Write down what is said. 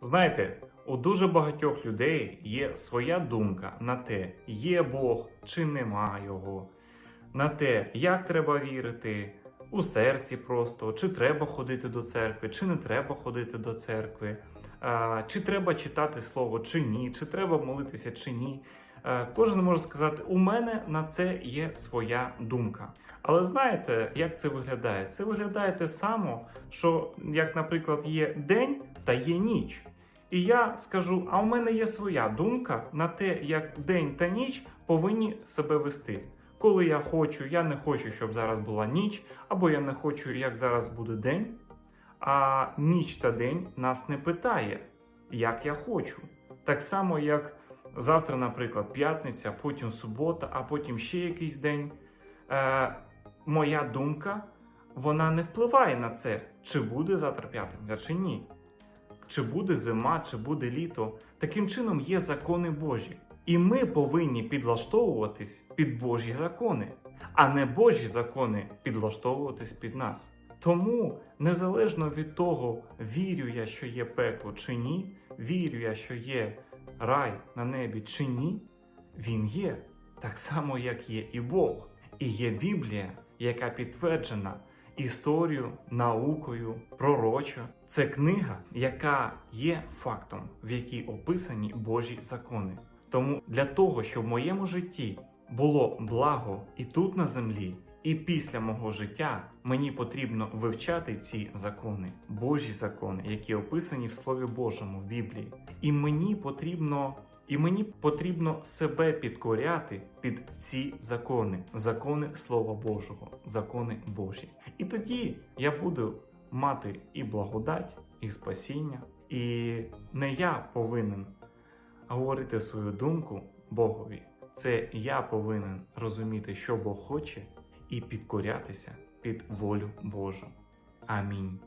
Знаєте, у дуже багатьох людей є своя думка на те, є Бог чи нема його, на те, як треба вірити, у серці просто, чи треба ходити до церкви, чи не треба ходити до церкви, чи треба читати слово, чи ні, чи треба молитися, чи ні. Кожен може сказати, у мене на це є своя думка. Але знаєте, як це виглядає? Це виглядає те само, що як, наприклад, є день та є ніч. І я скажу: а у мене є своя думка на те, як день та ніч повинні себе вести. Коли я хочу, я не хочу, щоб зараз була ніч, або я не хочу, як зараз буде день. А ніч та день нас не питає, як я хочу. Так само, як завтра, наприклад, п'ятниця, потім субота, а потім ще якийсь день. Е, моя думка, вона не впливає на це, чи буде завтра п'ятниця, чи ні. Чи буде зима, чи буде літо. Таким чином є закони Божі. І ми повинні підлаштовуватись під Божі закони, а не Божі закони підлаштовуватись під нас. Тому, незалежно від того, вірю я, що є пекло чи ні, вірю я, що є рай на небі чи ні, він є, так само, як є і Бог. І є Біблія, яка підтверджена історією, наукою, пророчо. Це книга, яка є фактом, в якій описані Божі закони. Тому для того, щоб в моєму житті було благо і тут на землі, і після мого життя мені потрібно вивчати ці закони, Божі закони, які описані в Слові Божому в Біблії. І мені потрібно і мені потрібно себе підкоряти під ці закони, закони Слова Божого, закони Божі. І тоді я буду мати і благодать, і спасіння. І не я повинен говорити свою думку Богові. Це я повинен розуміти, що Бог хоче, і підкорятися під волю Божу. Амінь.